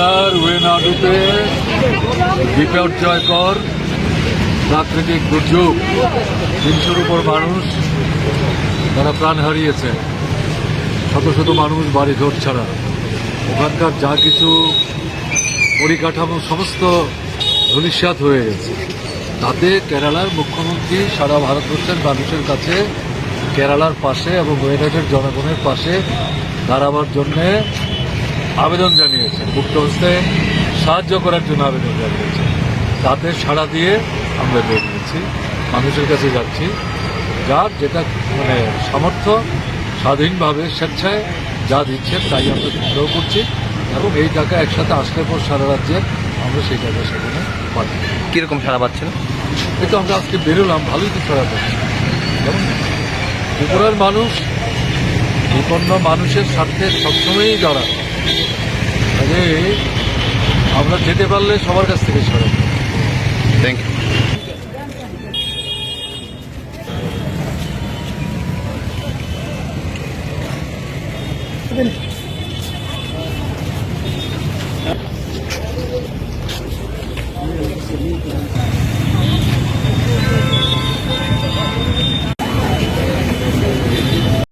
কেরালার ওয়েনাডুতে বিপর্যয়কর প্রাকৃতিক দুর্যোগ তিনশোর উপর মানুষ, তারা প্রাণ হারিয়েছে। শত শত মানুষ বাড়ি ঘর ছাড়া। ওখানকার যা কিছু পরিকাঠামো, সমস্ত ধূলিসাৎ হয়ে গেছে। তাতে কেরালার মুখ্যমন্ত্রী সারা ভারতবর্ষের মানুষের কাছে, কেরালার পাশে এবং ওয়েনাডের জনগণের পাশে দাঁড়াবার জন্যে আবেদন জানিয়েছে মুক্ত হস্তে সাহায্য করার জন্য আবেদন জানিয়েছে তাতে সাড়া দিয়ে আমরা বেরিয়েছি মানুষের কাছে যাচ্ছি। যার যেটা মানে সামর্থ্য স্বাধীনভাবে স্বেচ্ছায় যা দিচ্ছেন তাই আমরা সংগ্রহ করছি এবং এই টাকা একসাথে আসলে পর সারা রাজ্যে আমরা সেই টাকা সেখানে পাঠাই কীরকম সারা পাচ্ছেন? এই তো আমরা আজকে বেরোলাম ভালোই তো ছড়া পাচ্ছি। যেমন ত্রিপুরার মানুষ বিপন্ন মানুষের স্বার্থে সবসময়ই দাঁড়ায় কাজে আমরা যেতে পারলে সবার কাছ থেকে সরে। Thank you